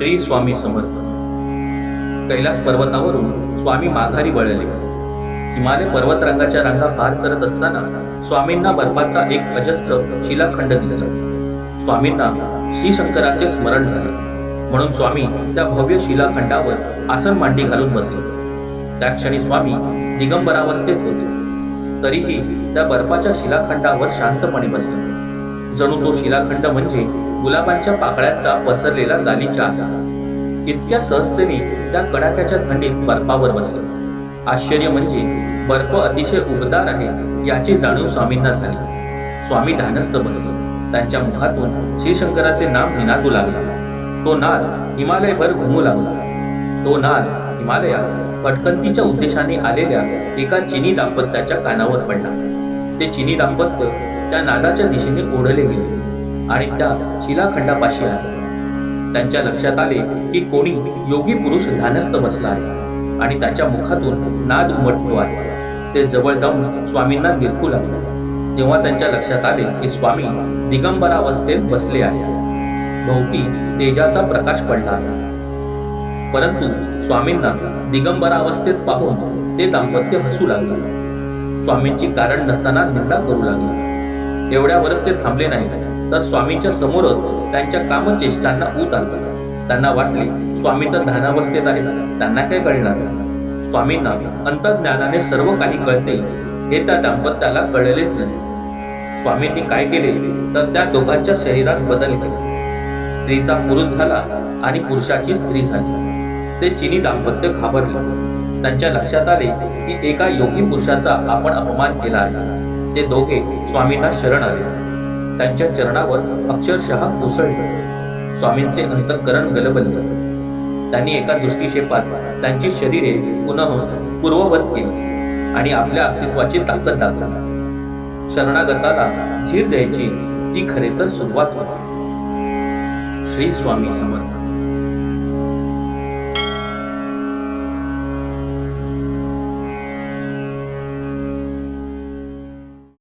श्री स्वामी समर्थ. कैलास पर्वतावरून स्वामी माघारी वळले. हिमालय पर्वतरांगाच्या रांगा पार करत असताना स्वामींना बर्फाचा एक अजस्त्र शिलाखंड दिसला. स्वामींना श्री शंकराचे स्मरण झाले. म्हणून स्वामी त्या भव्य शिलाखंडावर आसन मांडी घालून बसले. त्या क्षणी स्वामी दिगंबरावस्थेत होते. तरीही त्या बर्फाच्या शिलाखंडावर शांतपणे बसले. जणू तो शिलाखंड म्हणजे गुलाबांच्या पाकळ्यांचा पसरलेला गालीचा आहे इतक्या सहजतेने त्या कडाक्याच्या थंडीत बर्फावर बसलं. आश्चर्य म्हणजे बर्फ अतिशय उबदार आहे याची जाणीव स्वामींना झाली. स्वामी ध्यानस्थ बसले. त्यांच्या मुखातून श्रीशंकराचे नाम निनादू लागला. तो नाद हिमालयभर घुमू लागला. तो नाद हिमालयात भटकंतीच्या उद्देशाने आलेल्या एका चिनी दाम्पत्याच्या कानावर पडला. ते चिनी दाम्पत्य त्या नादाच्या दिशेने ओढले गेले आणि त्या शिलाखंडापाशी आले. त्यांच्या लक्षात आले की कोणी योगी पुरुष ध्यानस्थ बसला आहे आणि त्याच्या मुखातून नाद उमटतो आहे. ते जवळ जाऊन स्वामींना गिरकू लागले. तेव्हा त्यांच्या लक्षात आले की स्वामी दिगंबरावस्थेत बसले आहे भोवती तेजाचा प्रकाश पडला आहे. परंतु स्वामींना दिगंबरावस्थेत पाहून ते दाम्पत्य हसू लागले. स्वामींची कारण नसताना निंदा करू लागले. एवढ्यावरच ते थांबले नाही तर स्वामींच्या समोरच त्यांच्या कामचेष्टांना ऊत आलं त्यांना वाटले स्वामी तर ध्यानावस्थेत आहे त्यांना काय कळणार? स्वामींना अंतर्ज्ञानाने सर्व काही कळते. हे त्या दाम्पत्याला कळलेच नाही. स्वामींनी काय केले? तर त्या दोघांच्या शरीरात बदल केला. स्त्रीचा पुरुष झाला आणि पुरुषाची स्त्री झाली. ते चिनी दाम्पत्य घाबरले. त्यांच्या लक्षात आले की एका योगी पुरुषाचा आपण अपमान केला आहे. ते दोघे स्वामींना शरण आले. त्यांच्या चरणावर अक्षरशः कोसळले. स्वामींचे अंतःकरण गलबलले. त्यांनी एका दृष्टिक्षेपात त्यांची शरीरे पुनः पूर्ववत केली आणि आपल्या अस्तित्वाची ताकद दाखवली. शरणागताला धीर द्यायची ती खरे तर सुरुवात होती. श्री स्वामी समर्थ.